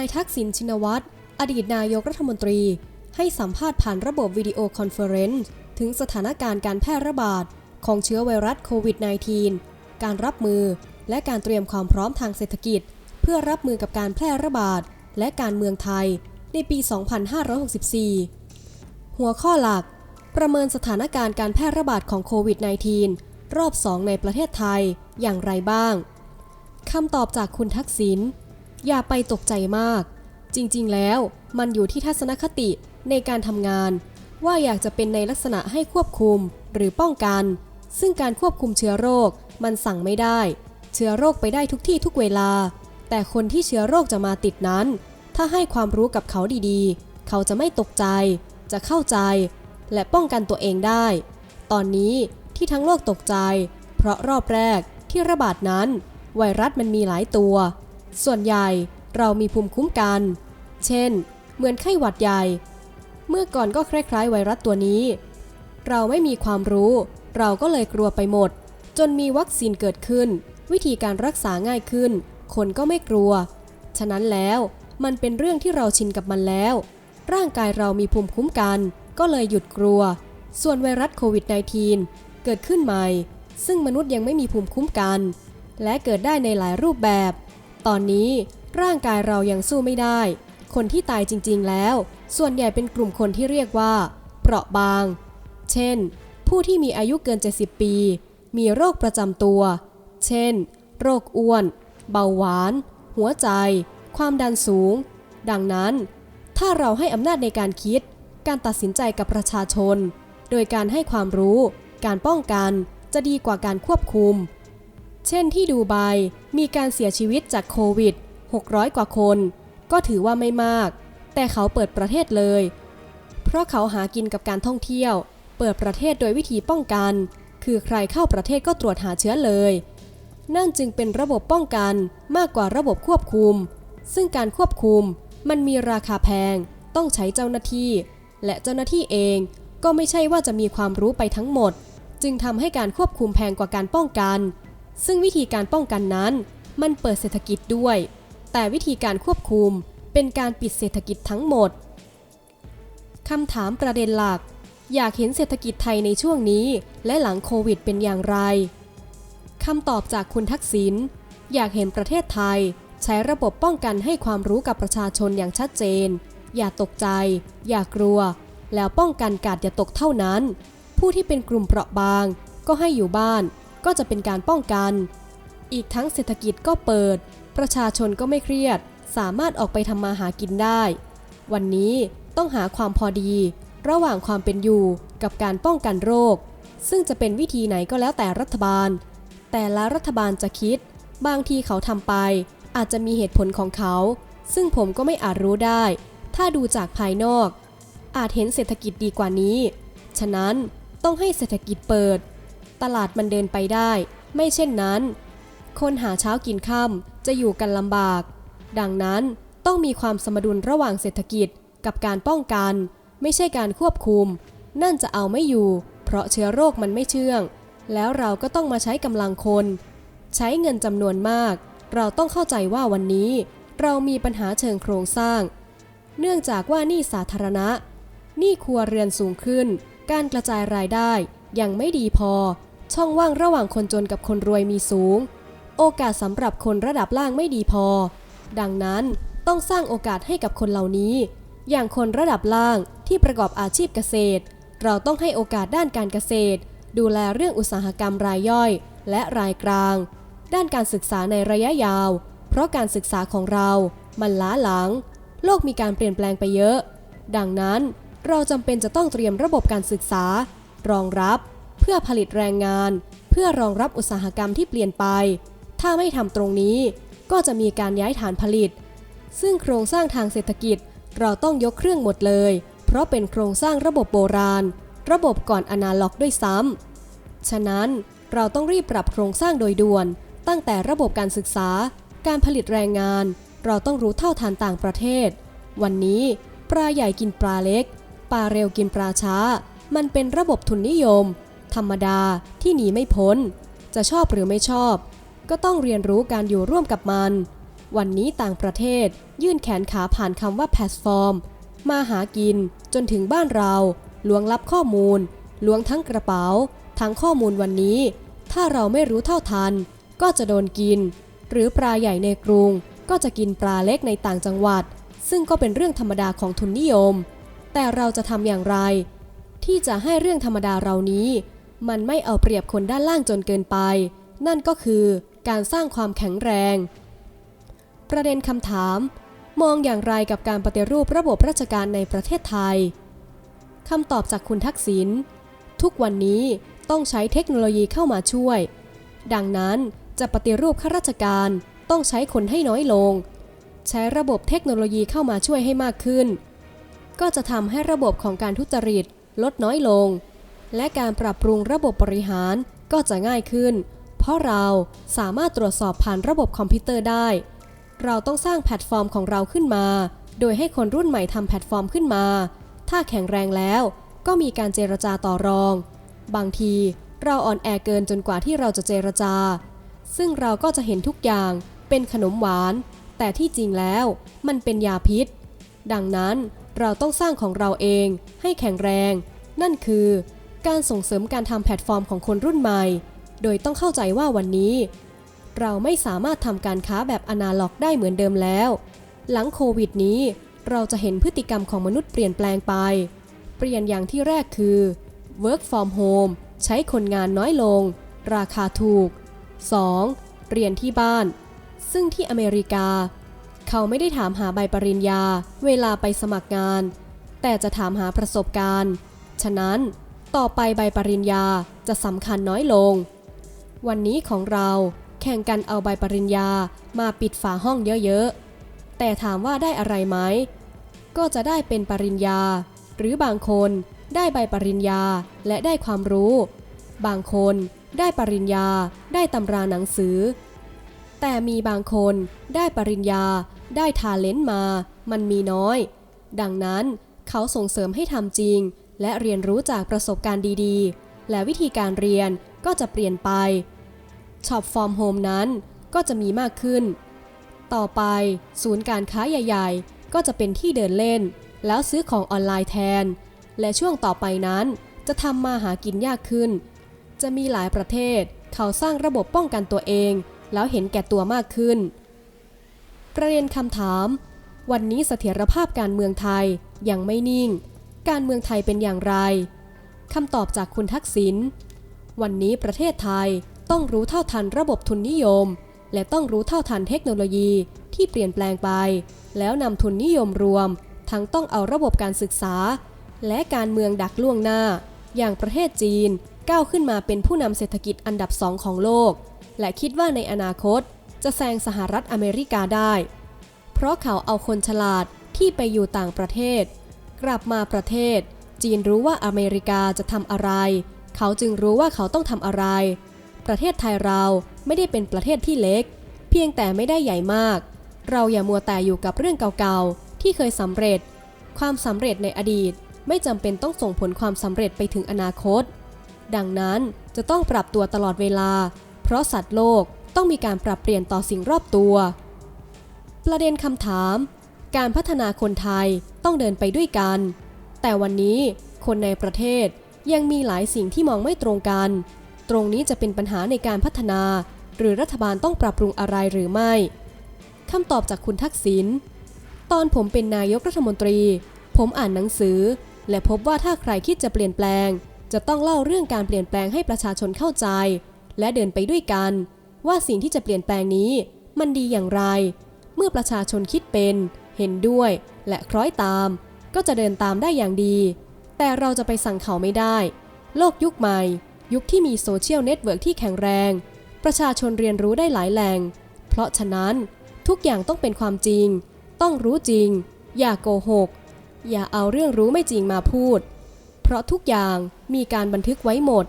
ายทักษิณชินวัตร อดีตนายกรัฐมนตรี ให้สัมภาษณ์ผ่านระบบวิดีโอคอนเฟอเรนซ์ถึงสถานการณ์การแพร่ระบาด ของเชื้อไวรัสโควิด -19 การรับมือ และการเตรียมความพร้อมทางเศรษฐกิจ เพื่อรับมือกับการแพร่ระบาด และการเมืองไทย ในปี 2564 หัวข้อหลัก ประเมินสถานการณ์การแพร่ระบาดของโควิด -19 รอบ 2 ในประเทศไทยอย่างไรบ้างคำตอบจากคุณทักษิณ อย่าไปตกใจมาก จริงๆ แล้วมันอยู่ที่ทัศนคติในการทำงาน ว่าอยากจะเป็นในลักษณะให้ควบคุมหรือป้องกัน ซึ่งการควบคุมเชื้อโรคมันสั่งไม่ได้ เชื้อโรคไปได้ทุกที่ทุกเวลา แต่คนที่เชื้อโรคจะมาติดนั้น ถ้าให้ความรู้กับเขาดีๆ เขาจะไม่ตกใจ จะเข้าใจ และป้องกันตัวเองได้ ตอนนี้ที่ทั้งโลกตกใจ เพราะรอบแรกที่ระบาดนั้น ไวรัสมันมีหลายตัว ส่วนใหญ่เรามีภูมิคุ้มกัน เช่น เหมือนไข้หวัดใหญ่ เมื่อก่อนก็คล้ายๆไวรัสตัวนี้ เราไม่มีความรู้ เราก็เลยกลัวไปหมด จนมีวัคซีนเกิดขึ้น วิธีการรักษาง่ายขึ้น คนก็ไม่กลัว ฉะนั้นแล้วมันเป็นเรื่องที่เราชินกับมันแล้ว ร่างกายเรามีภูมิคุ้มกัน ก็เลยหยุดกลัว ส่วนไวรัสโควิด -19 เกิดขึ้นใหม่ ซึ่งมนุษย์ยังไม่มีภูมิคุ้มกัน และเกิดได้ในหลายรูปแบบ ตอนนี้ร่างกายเรายังสู้ไม่ได้ คนที่ตายจริงๆแล้ว ส่วนใหญ่เป็นกลุ่มคนที่เรียกว่า เปราะบาง เช่น ผู้ที่มีอายุเกิน 70 ปี มีโรคประจำตัว เช่น โรคอ้วน เบาหวาน หัวใจ ความดันสูง ดังนั้น ถ้าเราให้อำนาจในการคิด การตัดสินใจกับประชาชน โดยการให้ความรู้ การป้องกัน จะดีกว่าการควบคุม เช่นที่ดูไบมีการเสียชีวิตจากโควิด 600 กว่าคน ก็ถือว่าไม่มาก แต่เขาเปิดประเทศเลย เพราะเขาหากินกับการท่องเที่ยว เปิดประเทศโดยวิธีป้องกัน คือใครเข้าประเทศก็ตรวจหาเชื้อเลย นั่นจึงเป็นระบบป้องกันมากกว่าระบบควบคุม ซึ่งการควบคุมมันมีราคาแพง ต้องใช้เจ้าหน้าที่ และเจ้าหน้าที่เองก็ไม่ใช่ว่าจะมีความรู้ไปทั้งหมด จึงทำให้การควบคุมแพงกว่าการป้องกัน ซึ่งวิธีการป้องกันนั้น มันเปิดเศรษฐกิจด้วย แต่วิธีการควบคุมเป็นการปิดเศรษฐกิจทั้งหมดคำถามประเด็นหลัก อยากเห็นเศรษฐกิจไทยในช่วงนี้ และหลังโควิดเป็นอย่างไรคำตอบจากคุณทักษิณอยากเห็นประเทศไทย ใช้ระบบป้องกันให้ความรู้กับประชาชนอย่างชัดเจน อย่าตกใจ อย่ากลัว แล้วป้องกันกาดอย่าตกเท่านั้น ผู้ที่เป็นกลุ่มเปราะบาง ก็ให้อยู่บ้าน ก็จะเป็นการป้องกัน อีกทั้งเศรษฐกิจก็เปิด ประชาชนก็ไม่เครียด สามารถออกไปทำมาหากินได้ วันนี้ต้องหาความพอดี ระหว่างความเป็นอยู่กับการป้องกันโรค ซึ่งจะเป็นวิธีไหนก็แล้วแต่รัฐบาล แต่ละรัฐบาลจะคิด บางทีเขาทำไป อาจจะมีเหตุผลของเขา ซึ่งผมก็ไม่อาจรู้ได้ ถ้าดูจากภายนอก อาจเห็นเศรษฐกิจดีกว่านี้ ฉะนั้นต้องให้เศรษฐกิจเปิด ตลาดมันเดินไปได้ ไม่เช่นนั้น คนหาเช้ากินค่ำจะอยู่กันลำบาก ดังนั้นต้องมีความสมดุลระหว่างเศรษฐกิจกับการป้องกัน ไม่ใช่การควบคุม นั่นจะเอาไม่อยู่ เพราะเชื้อโรคมันไม่เชื่อง แล้วเราก็ต้องมาใช้กำลังคน ใช้เงินจำนวนมาก เราต้องเข้าใจว่าวันนี้ เรามีปัญหาเชิงโครงสร้าง เนื่องจากว่านี้สาธารณะ นี้ครัวเรือนสูงขึ้น การกระจายรายได้ยังไม่ดีพอ ช่องว่างระหว่างคนจนกับคนรวยมีสูง โอกาสสำหรับคนระดับล่างไม่ดีพอ ดังนั้นต้องสร้างโอกาสให้กับคนเหล่านี้ อย่างคนระดับล่างที่ประกอบอาชีพเกษตร เราต้องให้โอกาสด้านการเกษตร ดูแลเรื่องอุตสาหกรรมรายย่อย และรายกลาง ด้านการศึกษาในระยะยาว เพราะการศึกษาของเรา มันล้าหลัง โลกมีการเปลี่ยนแปลงไปเยอะ ดังนั้นเราจำเป็นจะต้องเตรียมระบบการศึกษา รองรับ เพื่อผลิตแรงงาน เพื่อรองรับอุตสาหกรรมที่เปลี่ยนไป ถ้าไม่ทำตรงนี้ก็จะมีการย้ายฐานผลิต ซึ่งโครงสร้างทางเศรษฐกิจเราต้องยกเครื่องหมดเลย เพราะเป็นโครงสร้างระบบโบราณ ระบบก่อนอนาล็อกด้วยซ้ำฉะนั้นเราต้องรีบปรับโครงสร้างโดยด่วน ตั้งแต่ระบบการศึกษา การผลิตแรงงาน เราต้องรู้เท่าทานต่างประเทศ วันนี้ปลาใหญ่กินปลาเล็ก ปลาเร็วกินปลาช้า มันเป็นระบบทุนนิยม ธรรมดาที่หนีไม่พ้น จะชอบหรือไม่ชอบ ก็ต้องเรียนรู้การอยู่ร่วมกับมัน วันนี้ต่างประเทศ ยื่นแขนขาผ่านคำว่าแพลตฟอร์ม มาหากินจนถึงบ้านเราลวงลับข้อมูลล้วงทั้งกระเป๋า ทั้งข้อมูลวันนี้ ถ้าเราไม่รู้เท่าทัน ก็จะโดนกิน หรือปลาใหญ่ในกรุง ก็จะกินปลาเล็กในต่างจังหวัด ซึ่งก็เป็นเรื่องธรรมดาของทุนนิยม แต่เราจะทำอย่างไร ที่จะให้เรื่องธรรมดาเรานี้ มันไม่เอาเปรียบคนด้านล่างจนเกินไป นั่นก็คือการสร้างความแข็งแรง ประเด็นคำถาม มองอย่างไรกับการปฏิรูประบบราชการในประเทศไทยคำตอบจากคุณทักษิณทุกวันนี้ต้องใช้เทคโนโลยีเข้ามาช่วย ดังนั้นจะปฏิรูปข้าราชการต้องใช้คนให้น้อยลง ใช้ระบบเทคโนโลยีเข้ามาช่วยให้มากขึ้น ก็จะทำให้ระบบของการทุจริตลดน้อยลง และการปรับปรุงระบบบริหารก็จะง่ายขึ้น เพราะเราสามารถตรวจสอบผ่านระบบคอมพิวเตอร์ได้ เราต้องสร้างแพลตฟอร์มของเราขึ้นมา โดยให้คนรุ่นใหม่ทำแพลตฟอร์มขึ้นมา ถ้าแข็งแรงแล้วก็มีการเจรจาต่อรอง บางทีเราอ่อนแอเกินจนกว่าที่เราจะเจรจา ซึ่งเราก็จะเห็นทุกอย่างเป็นขนมหวาน แต่ที่จริงแล้วมันเป็นยาพิษ ดังนั้นเราต้องสร้างของเราเองให้แข็งแรง นั่นคือ การส่งเสริมการทำแพลตฟอร์มของคนรุ่นใหม่ โดยต้องเข้าใจว่าวันนี้ เราไม่สามารถทำการค้าแบบอนาล็อกได้เหมือนเดิมแล้ว หลังโควิดนี้ เราจะเห็นพฤติกรรมของมนุษย์เปลี่ยนแปลงไป เปลี่ยนอย่างที่แรกคือ work from home ใช้คนงานน้อยลง ราคาถูก 2. เรียนที่บ้าน ซึ่งที่อเมริกา เขาไม่ได้ถามหาใบปริญญา เวลาไปสมัครงาน แต่จะถามหาประสบการณ์ ฉะนั้น ต่อไปใบปริญญาจะสำคัญน้อยลง วันนี้ของเราแข่งกันเอาใบปริญญามาปิดฝาห้องเยอะๆ แต่ถามว่าได้อะไรไหม ก็จะได้เป็นปริญญา หรือบางคนได้ใบปริญญาและได้ความรู้ บางคนได้ปริญญาได้ตำราหนังสือ แต่มีบางคนได้ปริญญาได้ทาเลนต์มา มันมีน้อย ดังนั้นเขาส่งเสริมให้ทำจริง และเรียนรู้จากประสบการณ์ดีๆ และวิธีการเรียนก็จะเปลี่ยนไปช็อปฟอร์มโฮมนั้นก็จะมีมากขึ้น ต่อไปศูนย์การค้าใหญ่ๆ ก็จะเป็นที่เดินเล่น แล้วซื้อของออนไลน์แทน และช่วงต่อไปนั้น จะทำมาหากินยากขึ้น จะมีหลายประเทศเขาสร้างระบบป้องกันตัวเอง แล้วเห็นแก่ตัวมากขึ้น ประเด็นคำถาม วันนี้เสถียรภาพการเมืองไทยยังไม่นิ่ง การเมืองไทยเป็นอย่างไรคำตอบจากคุณทักษิณวันนี้ประเทศไทยต้องรู้เท่าทันระบบทุนนิยม และต้องรู้เท่าทันเทคโนโลยีที่เปลี่ยนแปลงไป แล้วนำทุนนิยมรวม ทั้งต้องเอาระบบการศึกษา และการเมืองดักล่วงหน้า อย่างประเทศจีนก้าวขึ้นมาเป็นผู้นำเศรษฐกิจอันดับสองของโลก และคิดว่าในอนาคต จะแซงสหรัฐอเมริกาได้ เพราะเขาเอาคนฉลาดที่ไปอยู่ต่างประเทศ กลับมาประเทศ จีนรู้ว่าอเมริกาจะทำอะไร เขาจึงรู้ว่าเขาต้องทำอะไร ประเทศไทยเราไม่ได้เป็นประเทศที่เล็ก เพียงแต่ไม่ได้ใหญ่มาก เราอย่ามัวแต่อยู่กับเรื่องเก่าๆ ที่เคยสำเร็จ ความสำเร็จในอดีตไม่จำเป็นต้องส่งผลความสำเร็จไปถึงอนาคต ดังนั้นจะต้องปรับตัวตลอดเวลา เพราะสัตว์โลกต้องมีการปรับเปลี่ยนต่อสิ่งรอบตัว ประเด็นคำถาม การพัฒนาคนไทยต้องเดินไปด้วยกัน แต่วันนี้คนในประเทศยังมีหลายสิ่งที่มองไม่ตรงกัน ตรงนี้จะเป็นปัญหาในการพัฒนา หรือรัฐบาลต้องปรับปรุงอะไรหรือไม่คำตอบจากคุณทักษิณตอนผมเป็นนายกรัฐมนตรี ผมอ่านหนังสือ และพบว่าถ้าใครคิดจะเปลี่ยนแปลง จะต้องเล่าเรื่องการเปลี่ยนแปลงให้ประชาชนเข้าใจ และเดินไปด้วยกัน ว่าสิ่งที่จะเปลี่ยนแปลงนี้ มันดีอย่างไร เมื่อประชาชนคิดเป็น เห็นด้วยและคล้อยตาม ก็จะเดินตามได้อย่างดี แต่เราจะไปสั่งเขาไม่ได้ โลกยุคใหม่ ยุคที่มีโซเชียลเน็ตเวิร์กที่แข็งแรง ประชาชนเรียนรู้ได้หลายแหล่ง เพราะฉะนั้นทุกอย่างต้องเป็นความจริง ต้องรู้จริง อย่าโกหก อย่าเอาเรื่องรู้ไม่จริงมาพูด เพราะทุกอย่างมีการบันทึกไว้หมด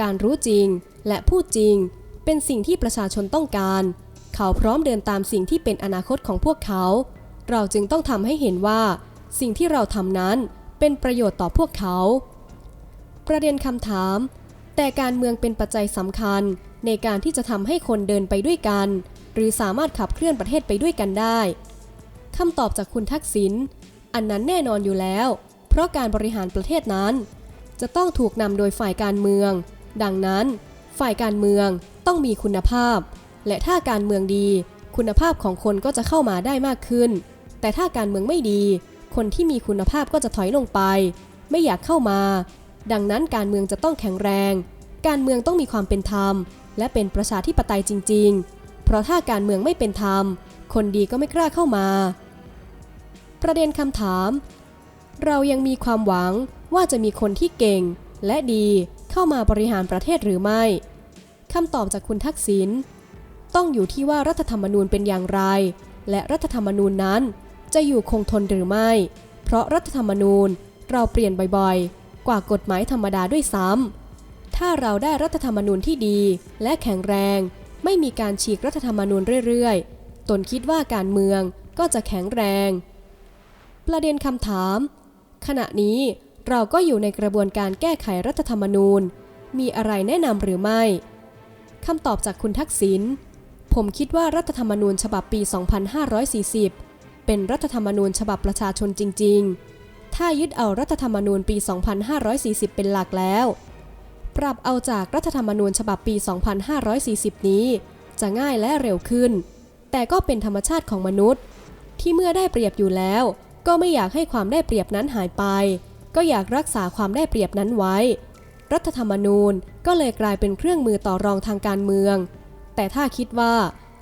การรู้จริงและพูดจริง เป็นสิ่งที่ประชาชนต้องการ เขาพร้อมเดินตามสิ่งที่เป็นอนาคตของพวกเขา เราจึงต้องทำให้เห็นว่า สิ่งที่เราทำนั้นเป็นประโยชน์ต่อพวกเขา ประเด็นคำถาม แต่การเมืองเป็นปัจจัยสำคัญในการที่จะทำให้คนเดินไปด้วยกัน หรือสามารถขับเคลื่อนประเทศไปด้วยกันได้คำตอบจากคุณทักษิณอันนั้นแน่นอนอยู่แล้ว เพราะการบริหารประเทศนั้น จะต้องถูกนำโดยฝ่ายการเมือง ดังนั้น ฝ่ายการเมืองต้องมีคุณภาพ และถ้าการเมืองดี คุณภาพของคนก็จะเข้ามาได้มากขึ้น แต่ถ้าการเมืองไม่ดี คนที่มีคุณภาพก็จะถอยลงไป ไม่อยากเข้ามา ดังนั้นการเมืองจะต้องแข็งแรง การเมืองต้องมีความเป็นธรรม และเป็นประชาธิปไตยจริง ๆ เพราะถ้าการเมืองไม่เป็นธรรม คนดีก็ไม่กล้าเข้ามา ประเด็นคำถาม เรายังมีความหวังว่าจะมีคนที่เก่ง และดีเข้ามาบริหารประเทศหรือไม่คำตอบจากคุณทักษิณต้องอยู่ที่ว่ารัฐธรรมนูญเป็นอย่างไร และรัฐธรรมนูญนั้น จะอยู่คงทนหรือไม่ เพราะรัฐธรรมนูญเราเปลี่ยนบ่อยๆ กว่ากฎหมายธรรมดาด้วยซ้ำ ถ้าเราได้รัฐธรรมนูญที่ดีและแข็งแรง ไม่มีการฉีกรัฐธรรมนูญเรื่อยๆ ตนคิดว่าการเมืองก็จะแข็งแรง ประเด็นคำถาม ขณะนี้เราก็อยู่ในกระบวนการแก้ไขรัฐธรรมนูญ มีอะไรแนะนำหรือไม่ คำตอบจากคุณทักษิณ ผมคิดว่ารัฐธรรมนูญฉบับปี 2540 เป็นรัฐธรรมนูญฉบับประชาชนจริง ๆ ถ้ายึดเอารัฐธรรมนูญปี 2540 เป็นหลักแล้ว ปรับเอาจากรัฐธรรมนูญฉบับปี 2540 นี้ จะง่ายและเร็วขึ้น แต่ก็เป็นธรรมชาติของมนุษย์ ที่เมื่อได้เปรียบอยู่แล้ว ก็ไม่อยากให้ความได้เปรียบนั้นหายไป ก็อยากรักษาความได้เปรียบนั้นไว้ รัฐธรรมนูญก็เลยกลายเป็นเครื่องมือต่อรองทางการเมือง แต่ถ้าคิดว่า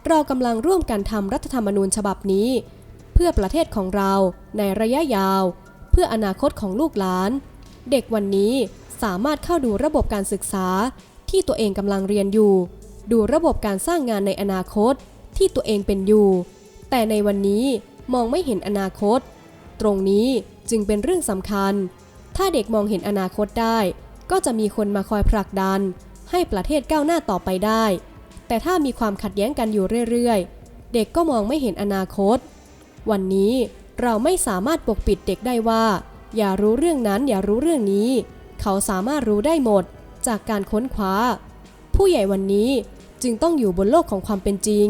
เรากำลังร่วมกันทำรัฐธรรมนูญฉบับนี้ พื่อประเทศของเราในระยะยาว เพื่ออนาคตของลูกหลาน เด็กวันนี้สามารถเข้าดูระบบการศึกษาที่ตัวเองกำลังเรียนอยู่ ดูระบบการสร้างงานในอนาคตที่ตัวเองเป็นอยู่ แต่ในวันนี้มองไม่เห็นอนาคต ตรงนี้จึงเป็นเรื่องสำคัญ ถ้าเด็กมองเห็นอนาคตได้ ก็จะมีคนมาคอยผลักดัน ให้ประเทศก้าวหน้าต่อไปได้ แต่ถ้ามีความขัดแย้งกันอยู่เรื่อยๆ เด็กก็มองไม่เห็นอนาคต วันนี้เราไม่สามารถปกปิดเด็กได้ว่า อย่ารู้เรื่องนั้นอย่ารู้เรื่องนี้ เขาสามารถรู้ได้หมดจากการค้นคว้า ผู้ใหญ่วันนี้จึงต้องอยู่บนโลกของความเป็นจริง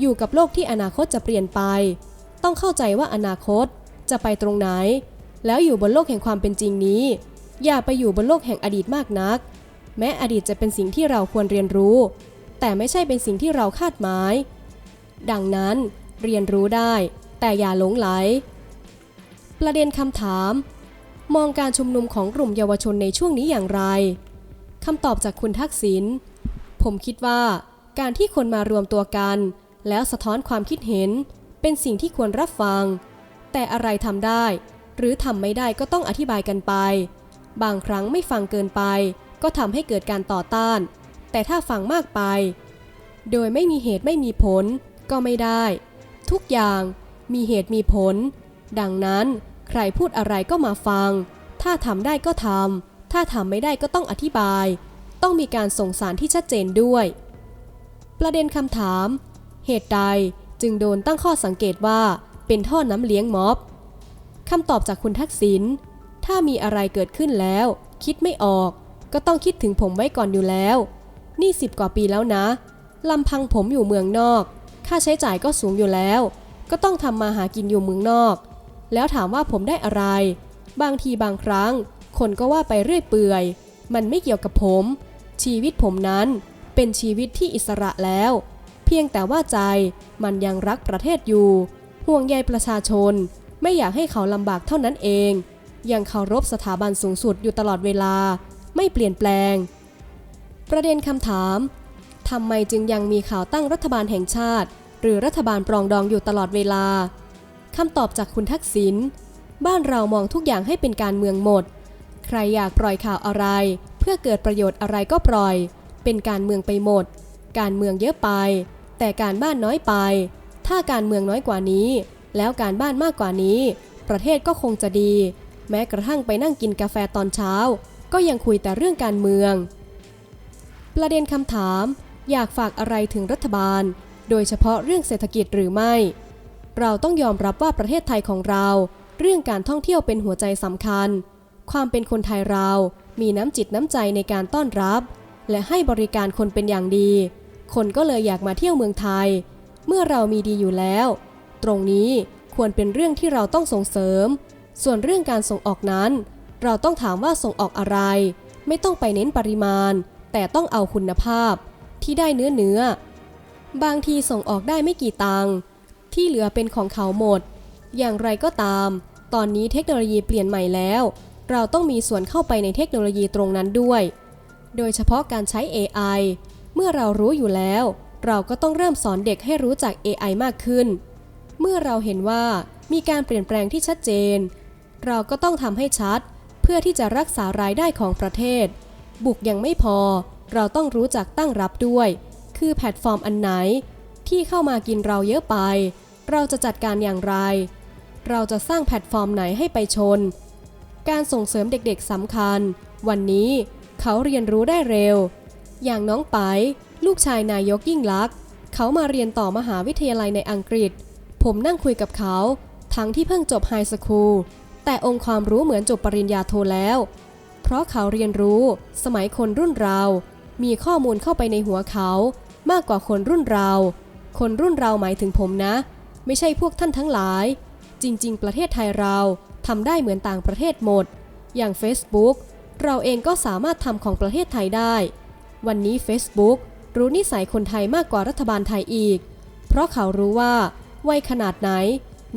อยู่กับโลกที่อนาคตจะเปลี่ยนไป ต้องเข้าใจว่าอนาคตจะไปตรงไหน แล้วอยู่บนโลกแห่งความเป็นจริงนี้ อย่าไปอยู่บนโลกแห่งอดีตมากนัก แม้อดีตจะเป็นสิ่งที่เราควรเรียนรู้ แต่ไม่ใช่เป็นสิ่งที่เราคาดหมาย ดังนั้นเรียนรู้ได้ แต่อย่าหลงไหล ประเด็นคำถาม มองการชุมนุมของกลุ่มเยาวชนในช่วงนี้อย่างไรคำตอบจากคุณทักษิณผมคิดว่า การที่คนมารวมตัวกัน แล้วสะท้อนความคิดเห็น เป็นสิ่งที่ควรรับฟัง แต่อะไรทำได้ หรือทำไม่ได้ก็ต้องอธิบายกันไป บางครั้งไม่ฟังเกินไป ก็ทำให้เกิดการต่อต้าน แต่ถ้าฟังมากไป โดยไม่มีเหตุไม่มีผลก็ไม่ได้ ทุกอย่าง มีเหตุมีผล ดังนั้นใครพูดอะไรก็มาฟัง ถ้าทำได้ก็ทำ ถ้าทำไม่ได้ก็ต้องอธิบาย ต้องมีการส่งสารที่ชัดเจนด้วย ประเด็นคำถาม เหตุใดจึงโดนตั้งข้อสังเกตว่าเป็นท่อน้ำเลี้ยงม็อบคำตอบจากคุณทักษิณ ถ้ามีอะไรเกิดขึ้นแล้ว คิดไม่ออก ก็ต้องคิดถึงผมไว้ก่อนอยู่แล้ว นี่สิบกว่าปีแล้วนะลำพังผมอยู่เมืองนอก ค่าใช้จ่ายก็สูงอยู่แล้ว ก็ต้องทำมาหากินอยู่เมืองนอก แล้วถามว่าผมได้อะไร บางทีบางครั้ง คนก็ว่าไปเรื่อยเปื่อย มันไม่เกี่ยวกับผม ชีวิตผมนั้นเป็นชีวิตที่อิสระแล้ว เพียงแต่ว่าใจมันยังรักประเทศอยู่ ห่วงใยประชาชน ไม่อยากให้เขาลำบากเท่านั้นเอง ยังเคารพสถาบันสูงสุดอยู่ตลอดเวลา ไม่เปลี่ยนแปลง ประเด็นคำถามทำไมจึงยังมีข่าวตั้งรัฐบาลแห่งชาติ หรือรัฐบาลปรองดองอยู่ตลอดเวลาคำตอบจากคุณทักษิณบ้านเรามองทุกอย่างให้เป็นการเมืองหมด ใครอยากปล่อยข่าวอะไร เพื่อเกิดประโยชน์อะไรก็ปล่อย เป็นการเมืองไปหมด การเมืองเยอะไป แต่การบ้านน้อยไป ถ้าการเมืองน้อยกว่านี้ แล้วการบ้านมากกว่านี้ ประเทศก็คงจะดี แม้กระทั่งไปนั่งกินกาแฟตอนเช้า ก็ยังคุยแต่เรื่องการเมือง ประเด็นคำถาม อยากฝากอะไรถึงรัฐบาล โดยเฉพาะเรื่องเศรษฐกิจหรือไม่ เราต้องยอมรับว่าประเทศไทยของเรา เรื่องการท่องเที่ยวเป็นหัวใจสำคัญ ความเป็นคนไทยเรา มีน้ำจิตน้ำใจในการต้อนรับ และให้บริการคนเป็นอย่างดี คนก็เลยอยากมาเที่ยวเมืองไทย เมื่อเรามีดีอยู่แล้ว ตรงนี้ควรเป็นเรื่องที่เราต้องส่งเสริม ส่วนเรื่องการส่งออกนั้น เราต้องถามว่าส่งออกอะไร ไม่ต้องไปเน้นปริมาณ แต่ต้องเอาคุณภาพ ที่ได้เนื้อเนื้อ บางทีส่งออกได้ไม่กี่ตังค์ที่เหลือเป็นของเขาหมด อย่างไรก็ตาม ตอนนี้เทคโนโลยีเปลี่ยนใหม่แล้ว เราต้องมีส่วนเข้าไปในเทคโนโลยีตรงนั้นด้วย โดยเฉพาะการใช้ AI เมื่อเรารู้อยู่แล้ว เราก็ต้องเริ่มสอนเด็กให้รู้จัก AI มากขึ้น เมื่อเราเห็นว่ามีการเปลี่ยนแปลงที่ชัดเจน เราก็ต้องทำให้ชัด เพื่อที่จะรักษารายได้ของประเทศ บุกยังไม่พอ เราต้องรู้จักตั้งรับด้วย คือแพลตฟอร์มอันไหน ที่เข้ามากินเราเยอะไป เราจะจัดการอย่างไร เราจะสร้างแพลตฟอร์มไหนให้ไปชน การส่งเสริมเด็กๆสำคัญ วันนี้เขาเรียนรู้ได้เร็ว อย่างน้องไป ลูกชายนายกยิ่งลักษณ์เขามาเรียนต่อมหาวิทยาลัยในอังกฤษ ผมนั่งคุยกับเขา ทั้งที่เพิ่งจบไฮสคูล แต่องค์ความรู้เหมือนจบปริญญาโทแล้ว เพราะเขาเรียนรู้ สมัยคนรุ่นเรา มีข้อมูลเข้าไปในหัวเขา มากกว่าคนรุ่นเรา คนรุ่นเราหมายถึงผมนะ ไม่ใช่พวกท่านทั้งหลาย จริง ๆ ประเทศไทยเราทำได้เหมือนต่างประเทศหมด อย่าง Facebook เราเองก็สามารถทำของประเทศไทยได้ วันนี้ Facebook รู้นิสัยคนไทยมากกว่ารัฐบาลไทยอีก เพราะเขารู้ว่าวัยขนาดไหน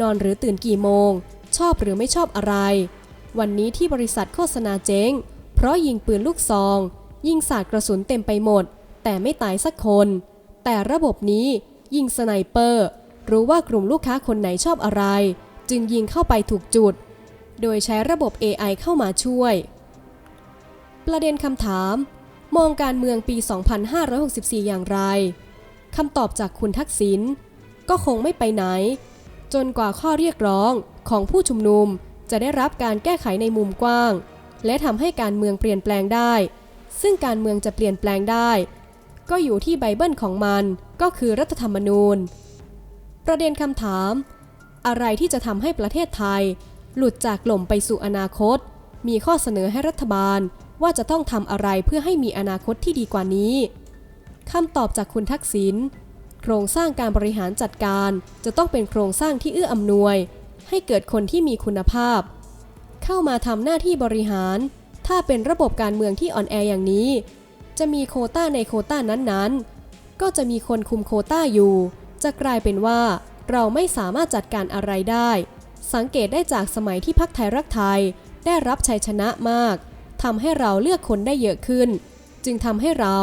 นอนหรือตื่นกี่โมง ชอบหรือไม่ชอบอะไร วันนี้ที่บริษัทโฆษณาเจ๊ง เพราะยิงปืนลูกซอง ยิงสาดกระสุนเต็มไปหมด แต่ไม่ตายสักคน แต่ระบบนี้ยิงสไนเปอร์ รู้ว่ากลุ่มลูกค้าคนไหนชอบอะไร จึงยิงเข้าไปถูกจุด โดยใช้ระบบ AI เข้ามาช่วย ประเด็นคำถาม มองการเมืองปี 2564 อย่างไรคำตอบจากคุณทักษิณก็คงไม่ไปไหน จนกว่าข้อเรียกร้องของผู้ชุมนุมจะได้รับการแก้ไขในมุมกว้าง และทำให้การเมืองเปลี่ยนแปลงได้ ซึ่งการเมืองจะเปลี่ยนแปลงได้ ก็อยู่ที่ไบเบิลของมันก็คือรัฐธรรมนูญ ประเด็นคำถาม อะไรที่จะทำให้ประเทศไทย หลุดจากหล่มไปสู่อนาคต มีข้อเสนอให้รัฐบาลว่าจะต้องทำอะไรเพื่อให้มีอนาคตที่ดีกว่านี้คำตอบจากคุณทักษิณโครงสร้างการบริหารจัดการจะต้องเป็นโครงสร้างที่เอื้ออำนวย ให้เกิดคนที่มีคุณภาพ เข้ามาทำหน้าที่บริหาร ถ้าเป็นระบบการเมืองที่อ่อนแออย่างนี้ จะมีโคต้าในโคต้านั้นๆ ก็จะมีคนคุมโคต้าอยู่ จะกลายเป็นว่าเราไม่สามารถจัดการอะไรได้ สังเกตได้จากสมัยที่พักไทยรักไทยได้รับชัยชนะมากทำให้เราเลือกคนได้เยอะขึ้น จึงทำให้เรา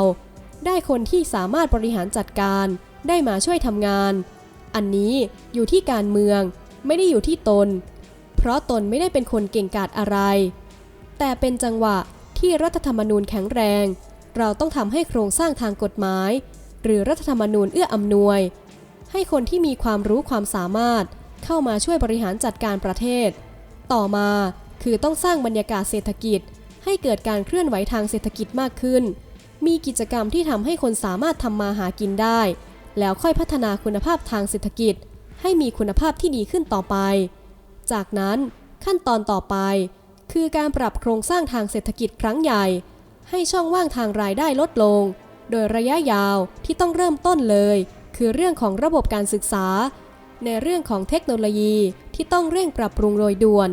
ได้คนที่สามารถบริหารจัดการได้มาช่วยทำงาน อันนี้อยู่ที่การเมืองไม่ได้อยู่ที่ตน เพราะตนไม่ได้เป็นคนเก่งกาจอะไร แต่เป็นจังหวะที่รัฐธรรมนูญแข็งแรง เราต้องทำให้โครงสร้างทางกฎหมาย หรือรัฐธรรมนูญเอื้ออำนวย ให้คนที่มีความรู้ความสามารถ เข้ามาช่วยบริหารจัดการประเทศ ต่อมาคือต้องสร้างบรรยากาศเศรษฐกิจ ให้เกิดการเคลื่อนไหวทางเศรษฐกิจมากขึ้น มีกิจกรรมที่ทำให้คนสามารถทำมาหากินได้ แล้วค่อยพัฒนาคุณภาพทางเศรษฐกิจ ให้มีคุณภาพที่ดีขึ้นต่อไป จากนั้นขั้นตอนต่อไป คือการปรับโครงสร้างทางเศรษฐกิจครั้งใหญ่ ให้ช่องว่างทางรายได้ลดลง โดยระยะยาวที่ต้องเริ่มต้นเลย คือเรื่องของระบบการศึกษา ในเรื่องของเทคโนโลยีที่ต้องเร่งปรับปรุงโดยด่วน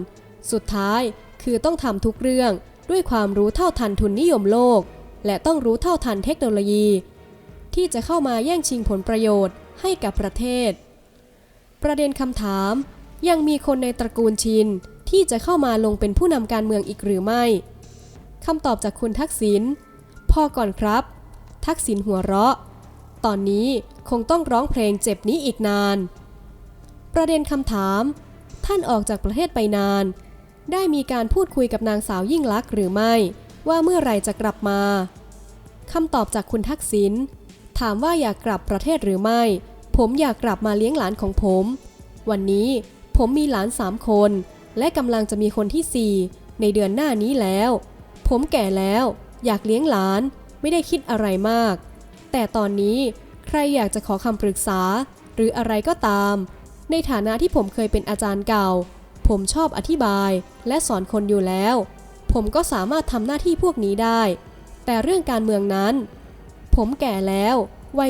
สุดท้ายคือต้องทำทุกเรื่องด้วยความรู้เท่าทันทุนนิยมโลก และต้องรู้เท่าทันเทคโนโลยี ที่จะเข้ามาแย่งชิงผลประโยชน์ให้กับประเทศ ประเด็นคำถาม ยังมีคนในตระกูลชินที่จะเข้ามาลงเป็นผู้นำการเมืองอีกหรือไม่ คำตอบจากคุณทักษิณพอก่อนครับ ทักษิณหัวเราะ ตอนนี้คงต้องร้องเพลงเจ็บนี้อีกนาน ประเด็นคำถาม ท่านออกจากประเทศไปนาน ได้มีการพูดคุยกับนางสาวยิ่งลักษณ์หรือไม่ ว่าเมื่อไรจะกลับมาคำตอบจากคุณทักษิณถามว่าอยากกลับประเทศหรือไม่ ผมอยากกลับมาเลี้ยงหลานของผม วันนี้ผมมีหลานสามคน และกำลังจะมีคนที่สี่ในเดือนหน้านี้แล้ว ผมแก่แล้ว อยากเลี้ยงหลานไม่ได้คิดอะไรมาก แต่ตอนนี้ใครอยากจะขอคำปรึกษา หรืออะไรก็ตาม ในฐานะที่ผมเคยเป็นอาจารย์เก่า ผมชอบอธิบายและสอนคนอยู่แล้ว ผมก็สามารถทำหน้าที่พวกนี้ได้ แต่เรื่องการเมืองนั้น ผมแก่แล้ววัย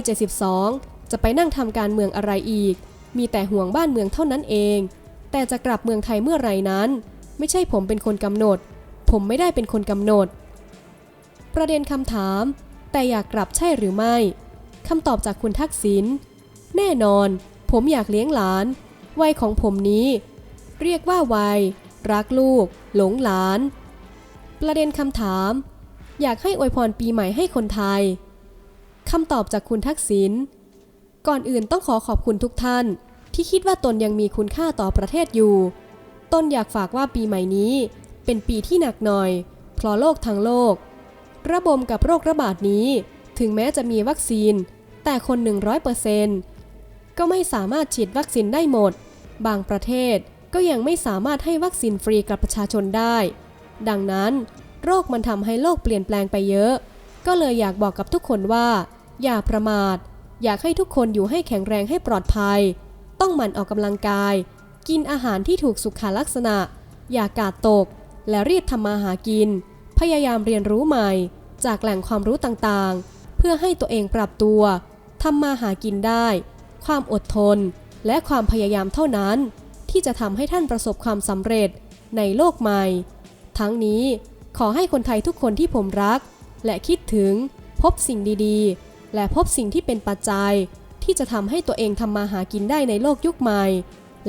72 จะไปนั่งทำการเมืองอะไรอีก มีแต่ห่วงบ้านเมืองเท่านั้นเอง แต่จะกลับเมืองไทยเมื่อไหร่นั้น ไม่ใช่ผมเป็นคนกำหนด ผมไม่ได้เป็นคนกำหนด ประเด็นคำถาม แต่อยากกลับใช่หรือไม่คำตอบจากคุณทักษิณแน่นอน ผมอยากเลี้ยงหลาน วัยของผมนี้ เรียกว่าวัย รักลูก หลงหลาน ประเด็นคำถาม อยากให้อวยพรปีใหม่ให้คนไทยคำตอบจากคุณทักษิณก่อนอื่นต้องขอขอบคุณทุกท่าน ที่คิดว่าตนยังมีคุณค่าต่อประเทศอยู่ ตนอยากฝากว่าปีใหม่นี้ เป็นปีที่หนักหน่อย เพราะโลกทั้งโลก ระบมกับโรคระบาดนี้ ถึงแม้จะมีวัคซีน แต่คน 100%ก็ไม่สามารถฉีดวัคซีนได้หมด บางประเทศก็ยังไม่สามารถให้วัคซีนฟรีกับประชาชนได้ ดังนั้น โรคมันทำให้โลกเปลี่ยนแปลงไปเยอะ ก็เลยอยากบอกกับทุกคนว่า อย่าประมาท อยากให้ทุกคนอยู่ให้แข็งแรงให้ปลอดภัย ต้องหมั่นออกกำลังกาย กินอาหารที่ถูกสุขลักษณะ อย่ากาดตก และรีบทำมาหากิน พยายามเรียนรู้ใหม่ จากแหล่งความรู้ต่างๆ เพื่อให้ตัวเองปรับตัวทำมาหากินได้ ความอดทน และความพยายามเท่านั้น ที่จะทำให้ท่านประสบความสำเร็จในโลกใหม่ ทั้งนี้ขอให้คนไทยทุกคนที่ผมรัก และคิดถึงพบสิ่งดีๆ และพบสิ่งที่เป็นปัจจัย ที่จะทำให้ตัวเองทำมาหากินได้ในโลกยุคใหม่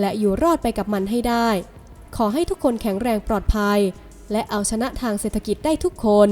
และอยู่รอดไปกับมันให้ได้ ขอให้ทุกคนแข็งแรงปลอดภัย และเอาชนะทางเศรษฐกิจได้ทุกคน